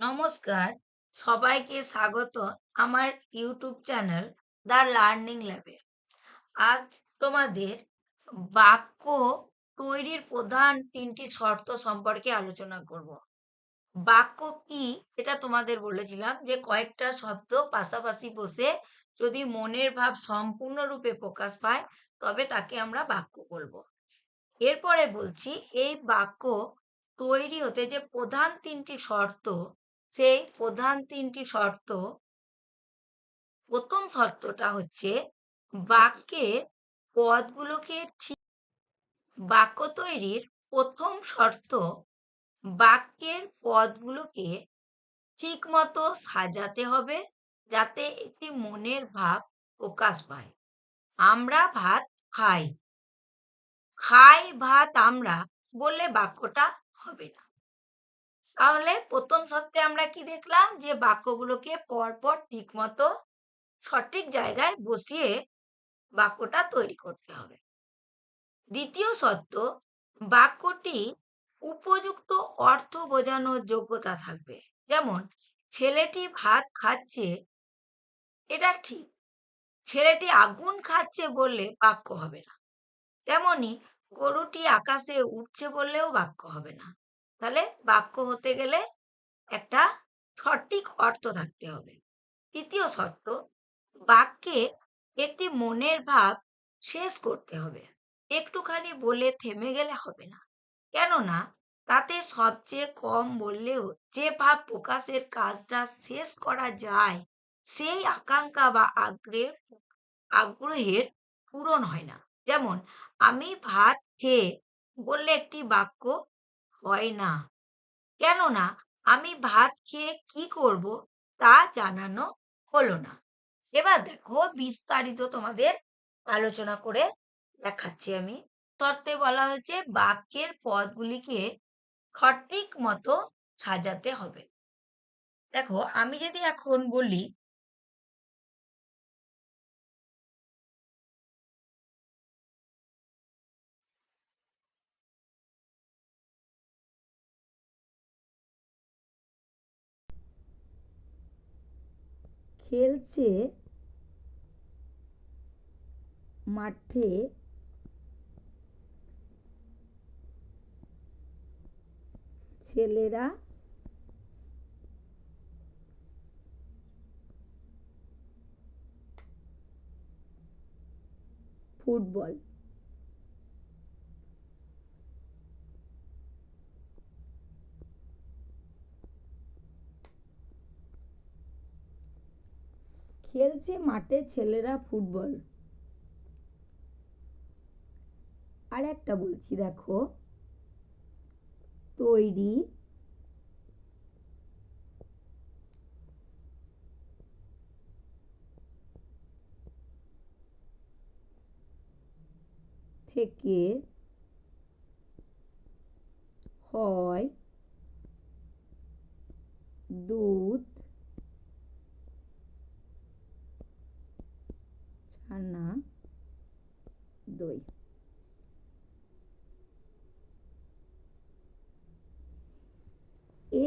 নমস্কার, সবাইকে স্বাগত আমার ইউটিউব চ্যানেল দ্য লার্নিং ল্যাবে আজ তোমাদের বাক্য তৈরির প্রধান তিনটি শর্ত সম্পর্কে আলোচনা করব। বাক্য কি এটা তোমাদের বলেছিলাম যে কয়েকটা শব্দ পাশাপাশি বসে যদি মনের ভাব সম্পূর্ণরূপে প্রকাশ পায়, তবে তাকে আমরা বাক্য বলব। এরপরে বলছি, এই বাক্য তৈরি হতে যে প্রধান তিনটি শর্ত সেই প্রধান তিনটি শর্ত, প্রথম শর্তটা হচ্ছে বাক্যের পদগুলোকে ঠিক, বাক্য তৈরির প্রথম শর্ত বাক্যের পদগুলোকে ঠিক মতো সাজাতে হবে যাতে একটি মনের ভাব প্রকাশ পায়। আমরা ভাত খাই। খাই ভাত আমরা বললে বাক্যটা হবে না। তাহলে প্রথম শর্তে আমরা কি দেখলাম? যে বাক্যগুলোকে পরপর ঠিক মতো সঠিক জায়গায় বসিয়ে বাক্যটা তৈরি করতে হবে। দ্বিতীয় শর্ত, বাক্যটি উপযুক্ত অর্থ বোঝানোর যোগ্যতা থাকবে। যেমন, ছেলেটি ভাত খাচ্ছে, এটা ঠিক। ছেলেটি আগুন খাচ্ছে বললে বাক্য হবে না। তেমনি গরুটি আকাশে উঠছে বললেও বাক্য হবে না। তাহলে বাক্য হতে গেলে একটা সঠিক অর্থ থাকতে হবে। তৃতীয় শর্ত বাক্যে একটি মনের ভাব শেষ করতে হবে। একটুখানি বলে থেমে গেলে হবে না। কেননা তাতে সবচেয়ে কম বললেও যে ভাব প্রকাশের কাজটা শেষ করা যায়, সেই আকাঙ্ক্ষা বা আগ্রহের আগ্রহের পূরণ হয় না। যেমন, আমি ভাত খেয়ে বললে একটি বাক্য হয় না। কেননা, আমি ভাত খেয়ে কি করব তা জানানো হলো না। এবার দেখো বিস্তারিত তোমাদের আলোচনা করে দেখাচ্ছি আমি। তত্ত্বে বলা হয়েছে, বাক্যের পদগুলিকে সঠিক মতো সাজাতে হবে। দেখো, আমি যদি এখন বলি খেলছে মাঠে ছেলেরা ফুটবল। খেলছে মাঠে ছেলেরা ফুটবল। আর একটা বলছি দেখো। তৈরি। থেকে হয় দুধ। ছানা দই।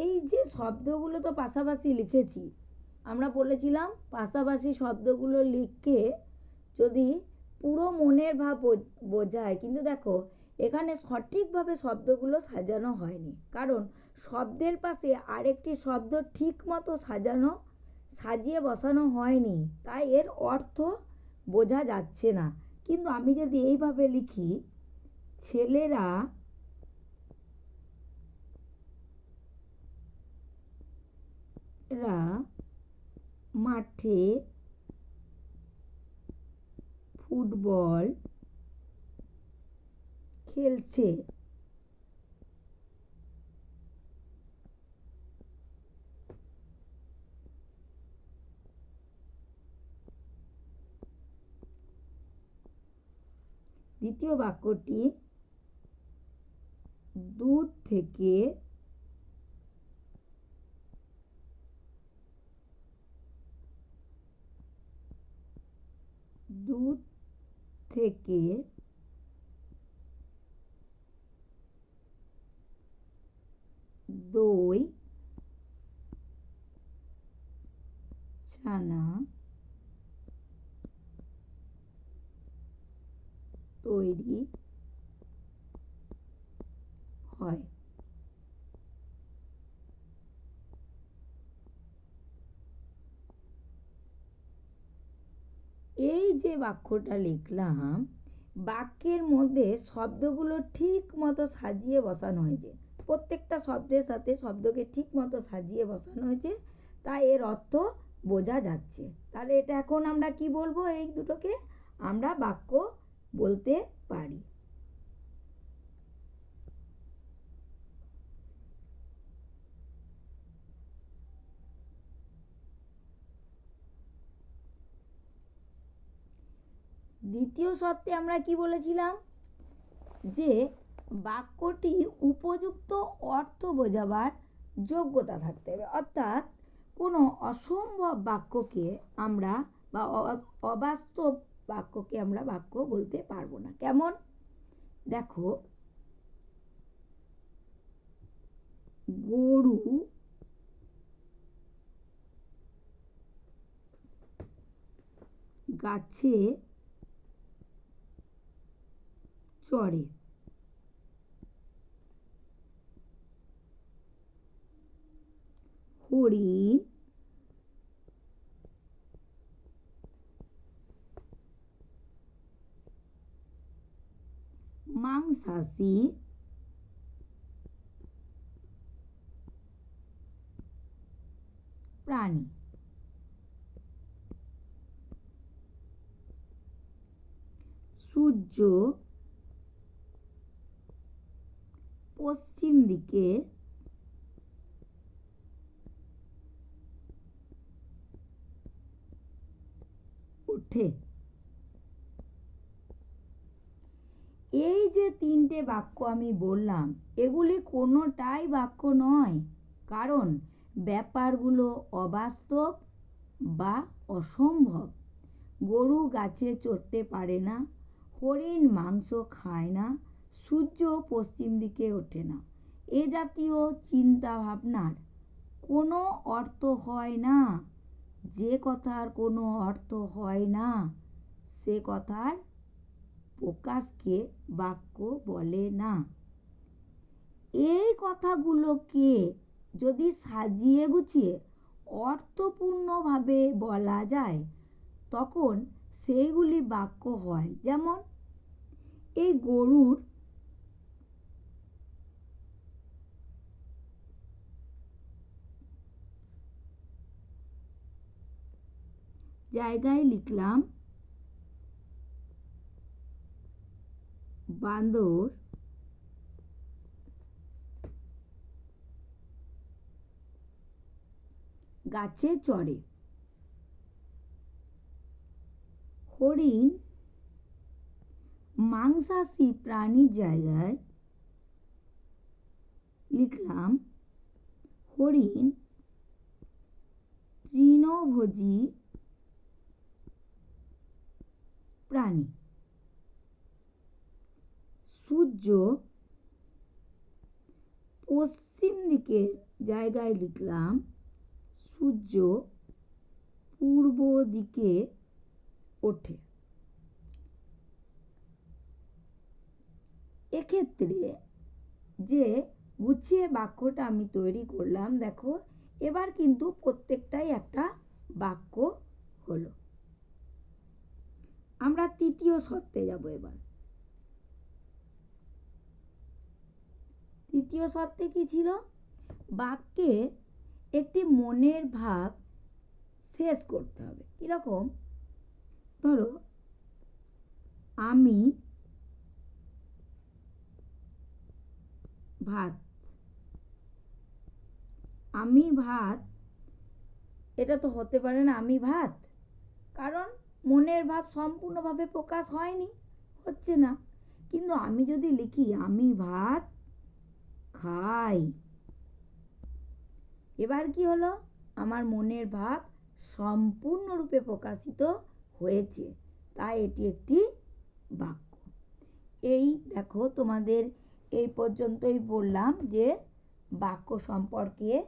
এই যে শব্দগুলো তো পাশাপাশি লিখেছি, আমরা বলেছিলাম পাশাপাশি শব্দগুলো লিখে যদি পুরো মনের ভাব বোঝায়, কিন্তু দেখো এখানে সঠিকভাবে শব্দগুলো সাজানো হয়নি। কারণ শব্দের পাশে আরেকটি শব্দ ঠিক মতো সাজানো, সাজিয়ে বসানো হয়নি। তাই এর অর্থ বোঝা যাচ্ছে না। কিন্তু আমি যদি এইভাবে লিখি ছেলেরা রা মাঠে ফুটবল খেলছে। দ্বিতীয় বাক্যটি দুধ থেকে দুধ থেকে দই ছানা তৈরি হয়। এই যে বাক্যটা লিখলাম, বাক্যের মধ্যে শব্দগুলো ঠিক মতো সাজিয়ে বসানো হয়েছে। প্রত্যেকটা শব্দের সাথে শব্দকে ঠিক মতো সাজিয়ে বসানো হয়েছে তাই এর অর্থ বোঝা যাচ্ছে। তাহলে এটা এখন আমরা কি বলব? এই দুটোকে আমরা বাক্য বলতে পারি। দ্বিতীয় শর্তে আমরা কি বলেছিলাম? যে বাক্যটি উপযুক্ত অর্থ বোঝাবার যোগ্যতা থাকতে হবে। অর্থাৎ কোনো অসম্ভব বাক্যকে আমরা বা অবাস্তব বাক্যকে আমরা বাক্য বলতে পারব না। কেমন? দেখো গরু গাছে চড়ে। হরিণ মাংসাশী প্রাণী সূর্য পশ্চিম দিকে ওঠে এই যে তিনটে বাক্য আমি বললাম, এগুলি কোনোটাই বাক্য নয়। কারণ ব্যাপারগুলো অবাস্তব বা অসম্ভব। গরু গাছে চড়তে পারে না, হরিণ মাংস খায় না, সূর্য পশ্চিম দিকে ওঠে না। এ জাতীয় চিন্তা ভাবনার কোনো অর্থ হয় না। যে কথার কোনো অর্থ হয় না, সে কথার প্রকাশকে বাক্য বলে না। এই কথাগুলোকে যদি সাজিয়ে গুছিয়ে অর্থপূর্ণভাবে বলা যায়, তখন সেইগুলি বাক্য হয়। যেমন, এই গরুর জায়গায় লিখলাম বান্দর গাছে চড়ে। হরিণ মাংসাশী প্রাণীর জায়গায় লিখলাম হরিণ তৃণভোজী প্রাণী। সূর্য পশ্চিম দিকের জায়গায় লিখলাম, সূর্য পূর্ব দিকে ওঠে। এক্ষেত্রে যে গুছিয়ে বাক্যটা আমি তৈরি করলাম, দেখো, এবার কিন্তু প্রত্যেকটাই একটা বাক্য হলো। আমরা তৃতীয় শর্তে যাব এবার। তৃতীয় শর্তে কি ছিল? বাক্যে একটি মনের ভাব শেষ করতে হবে। কীরকম ধরো, আমি ভাত। আমি ভাত, এটা তো হতে পারে না, আমি ভাত। কারণ মনের ভাব সম্পূর্ণভাবে প্রকাশ হয়নি, হচ্ছে না। কিন্তু আমি যদি লিখি, আমি ভাত খাই এবার কি হলো? আমার মনের ভাব সম্পূর্ণরূপে প্রকাশিত হয়েছে। তাই এটি একটি বাক্য। এই দেখো, তোমাদের এই পর্যন্তই বললাম যে বাক্য সম্পর্কে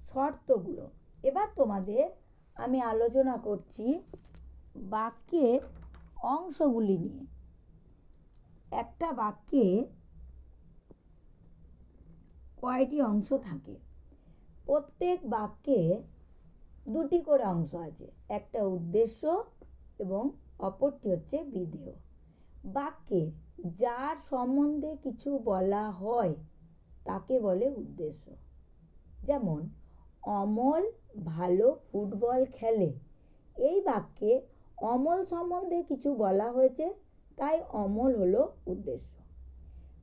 শর্তগুলো। এবার তোমাদের আমি আলোচনা করছি বাক্যের অংশগুলি নিয়ে। একটা বাক্যে কয়টি অংশ থাকে? প্রত্যেক বাক্যে দুটি করে অংশ আছে, একটা উদ্দেশ্য এবং অপরটি হচ্ছে বিধেয়। বাক্যে যার সম্বন্ধে কিছু বলা হয়, তাকে বলে উদ্দেশ্য। যেমন, অমল ভালো ফুটবল খেলে। এই বাক্যে অমল সম্বন্ধে কিছু বলা হয়েছে, তাই অমল হলো উদ্দেশ্য।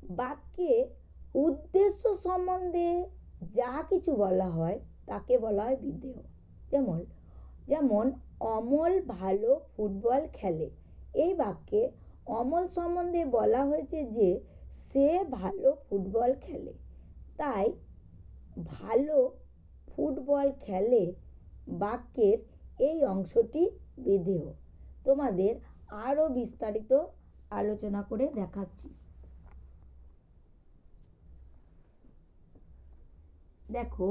বাক্যে উদ্দেশ্য সম্বন্ধে যা কিছু বলা হয়, তাকে বলা হয় বিধেয় যেমন যেমন, অমল ভালো ফুটবল খেলে। এই বাক্যে অমল সম্বন্ধে বলা হয়েছে যে, সে ভালো ফুটবল খেলে। তাই, ভালো ফুটবল খেলে বাক্যের এই অংশটি বিধেয় তোমাদের আরও বিস্তারিত আলোচনা করে দেখাচ্ছি। দেখো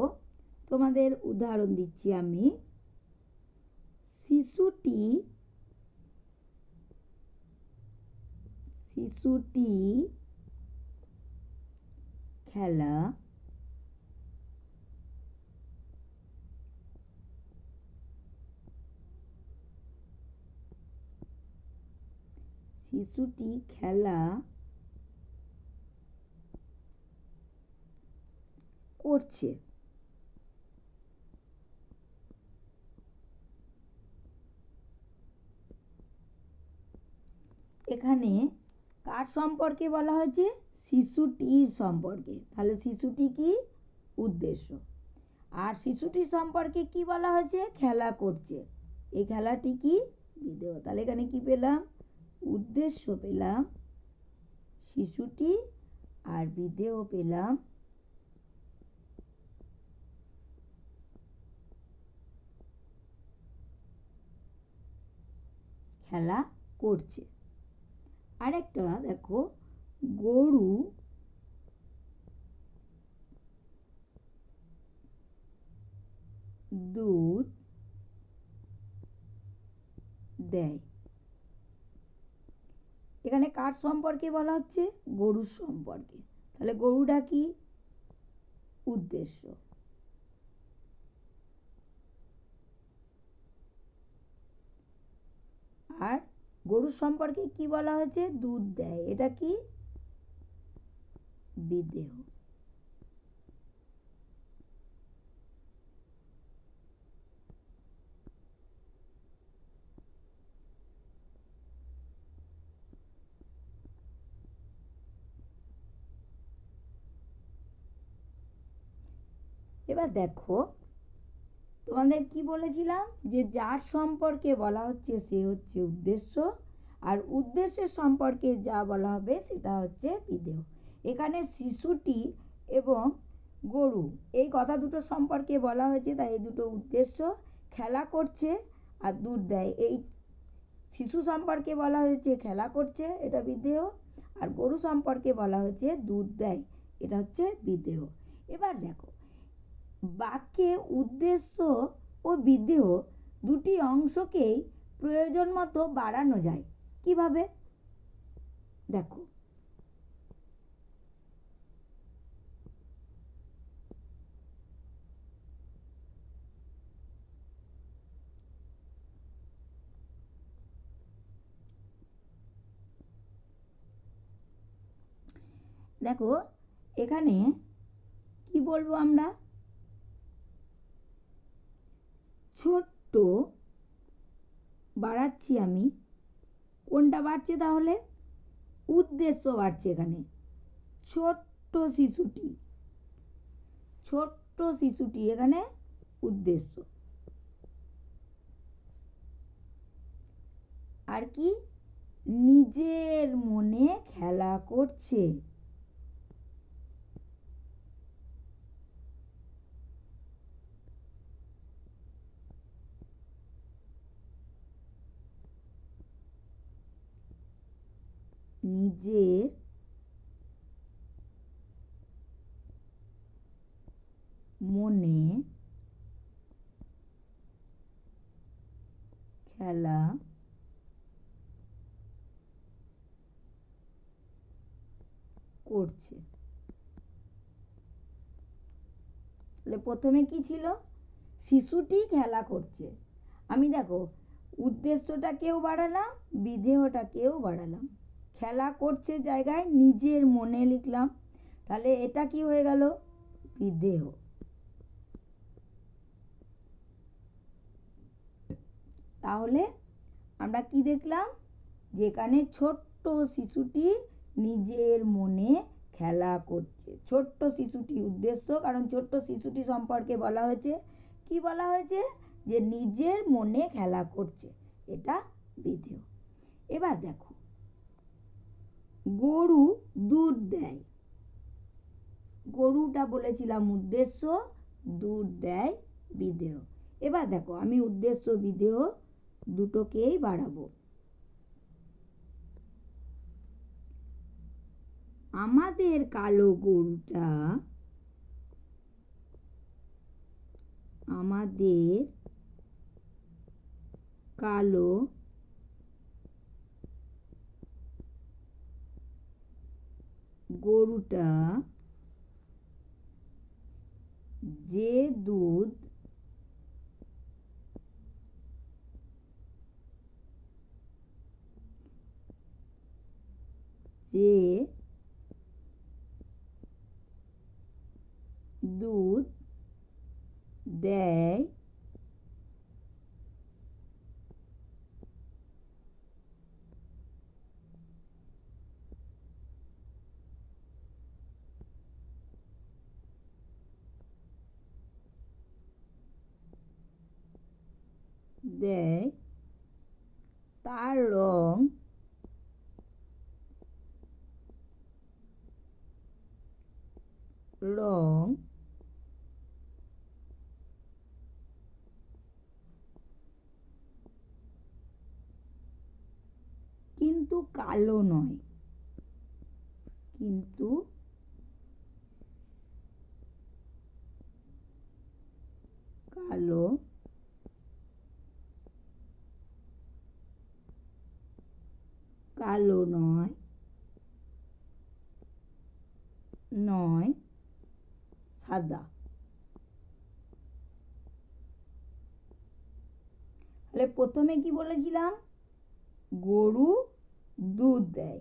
তোমাদের উদাহরণ দিচ্ছি আমি। শিশুটি শিশুটি খেলা শিশুটি খেলা করছে। এখানে কার সম্পর্কে বলা হয়েছে? শিশুটির সম্পর্কে। তাহলে শিশুটি কি? উদ্দেশ্য। আর শিশুটির সম্পর্কে কি বলা হয়েছে? খেলা করছে। এই খেলাটি কি? বিদেহ তাহলে এখানে কি পেলাম? উদ্দেশ্য পেলাম শিশুটি, আর বিদেহ পেলাম খেলা করছে। আরেকটা, দেখো, গরু দুধ দেয়। এখানে কার সম্পর্কে বলা হচ্ছে? গরুর সম্পর্কে। তাহলে গরুটা কি? উদ্দেশ্য। আর গরুর সম্পর্কে কি বলা হয়েছে? দুধ দেয়। এটা কি? বিদেহ। এবার দেখো তোমাদের কি বলেছিলাম? যে যার সম্পর্কে বলা হচ্ছে সে হচ্ছে উদ্দেশ্য, আর উদ্দেশ্যের সম্পর্কে যা বলা হবে সেটা হচ্ছে বিদেহ। এখানে শিশুটি এবং গরু, এই কথা দুটো সম্পর্কে বলা হয়েছে, তাই এই দুটো উদ্দেশ্য। খেলা করছে আর দুধ দেয়। এই শিশু সম্পর্কে বলা হয়েছে খেলা করছে, এটা বিদেহ, আর গরু সম্পর্কে বলা হয়েছে দুধ দেয়, এটা হচ্ছে বিদেহ। এবার দেখো বাক্যে উদ্দেশ্য ও বিদেহ দুটি অংশকেই প্রয়োজন মতো বাড়ানো যায়। কীভাবে? দেখো। দেখো, এখানে কি বলব আমরা? ছোট্ট বাড়াচ্ছি আমি। কোনটা বাড়ছে তাহলে? উদ্দেশ্য বাড়ছে এখানে। ছোট্ট শিশুটি। ছোট্ট শিশুটি এখানে উদ্দেশ্য। আর কি? নিজের মনে খেলা করছে। নিজের মনে খেলা করছে। তাহলে প্রথমে কি ছিল? শিশুটি খেলা করছে। আমি দেখো উদ্দেশ্যটাকেও বাড়ালাম বিধেয়টাকেও বাড়ালাম। খেলা করছে জায়গায় নিজের মনে লিখলাম। তাহলে এটা কি হয়ে গেল? বিধেয় তাহলে আমরা কি দেখলাম? যেখানে ছোট্ট শিশুটি নিজের মনে খেলা করছে। ছোট্ট শিশুটি উদ্দেশ্য, কারণ ছোট্ট শিশুটি সম্পর্কে বলা হয়েছে। কি বলা হয়েছে? যে নিজের মনে খেলা করছে। এটা বিধেয় এবার দেখো গরু দুধ দেয়। গরুটা বলেছিলাম উদ্দেশ্য, দুধ দেয় বিদেহ। এবার দেখো, আমি উদ্দেশ্য, বিদেহ দুটোকেই বাড়াবো। আমাদের কালো গরুটা আমাদের কালো গরুটা যে দুধ যে দুধ দেয় দেয় তার রং রং কিন্তু কালো নয় কিন্তু কালো কালো নয় নয়, সাদা। তাহলে প্রথমে কি বলেছিলাম? গরু দুধ দেয়।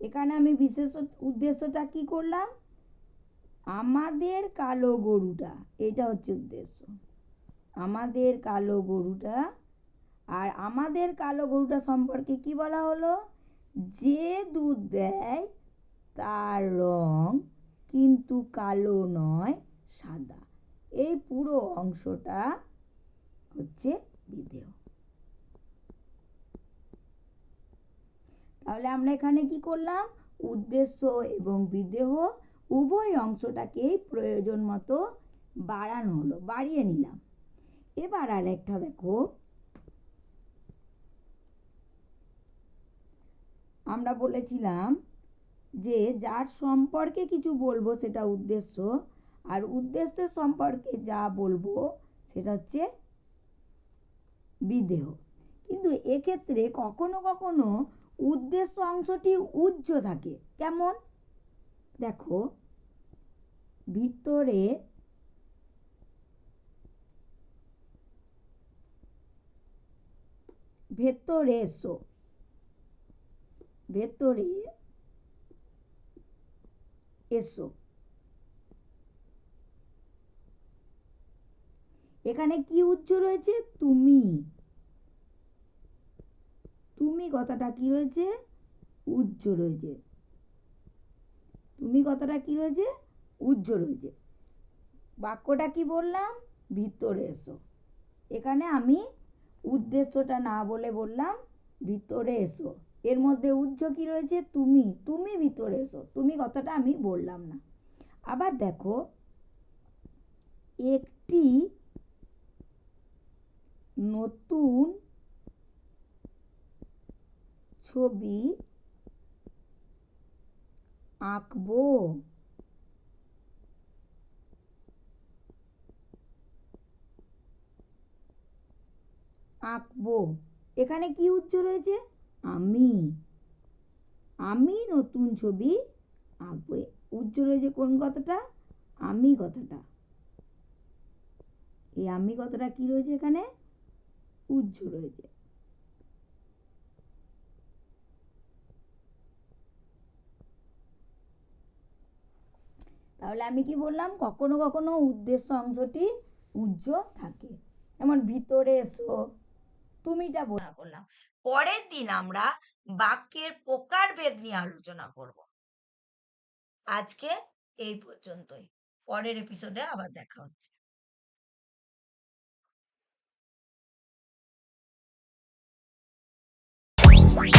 এখানে আমি বিশেষ উদ্দেশ্যটা কি করলাম? আমাদের কালো গরুটা, এটা হচ্ছে উদ্দেশ্য। আমাদের কালো গরুটা, আর আমাদের কালো গরুটা সম্পর্কে কি বলা হলো? যে দুধ দেয়, তার রং কিন্তু কালো নয়, সাদা। এই পুরো অংশটা হচ্ছে বিধেয় তাহলে আমরা এখানে কি করলাম? উদ্দেশ্য এবং বিদেহ উভয় অংশটাকেই প্রয়োজন মতো বাড়ানো হলো, বাড়িয়ে নিলাম। এবার আর একটা দেখো। আমরা বলেছিলাম যে যার সম্পর্কে কিছু বলব সেটা উদ্দেশ্য, আর উদ্দেশ্যের সম্পর্কে যা বলব সেটা হচ্ছে বিদেহ। কিন্তু এক্ষেত্রে কখনো কখনো উদ্দেশ্য অংশটি উজ্জ থাকে। কেমন? দেখো, ভিতরে ভেতরে এসো। ভেতরে এসো। এখানে কি উচ্চ রয়েছে? তুমি। তুমি কথাটা কি রয়েছে? উজ্জ রয়েছে। তুমি কথাটা কি রয়েছে? উজ্জ রয়েছে। বাক্যটা কি বললাম? ভিতরে এসো। এখানে আমি উদ্দেশ্যটা না বলে বললাম, ভিতরে এসো। এর মধ্যে উজ্জ কি রয়েছে? তুমি তুমি ভিতরে এসো। তুমি কথাটা আমি বললাম না। আবার দেখো, একটি নতুন ছবি আঁকবো। আঁকবো। এখানে কি উজ্জ রয়েছে? আমি আমি নতুন ছবি আঁকবো। উজ্জ রয়েছে কোন কথাটা? আমি কথাটা। এই আমি কথাটা কি রয়েছে এখানে? উজ্জ রয়েছে তাহলে আমি কি বললাম? কখনো কখনো উদ্দেশ্য অংশটি উজ্জ থাকে। যেমন ভিতরে এসো তুমিটা আলোচনা করলাম। পরের দিন আমরা বাক্যের প্রকারভেদ নিয়ে আলোচনা করব। আজকে এই পর্যন্তই। পরের এপিসোডে আবার দেখা হচ্ছে। Bye.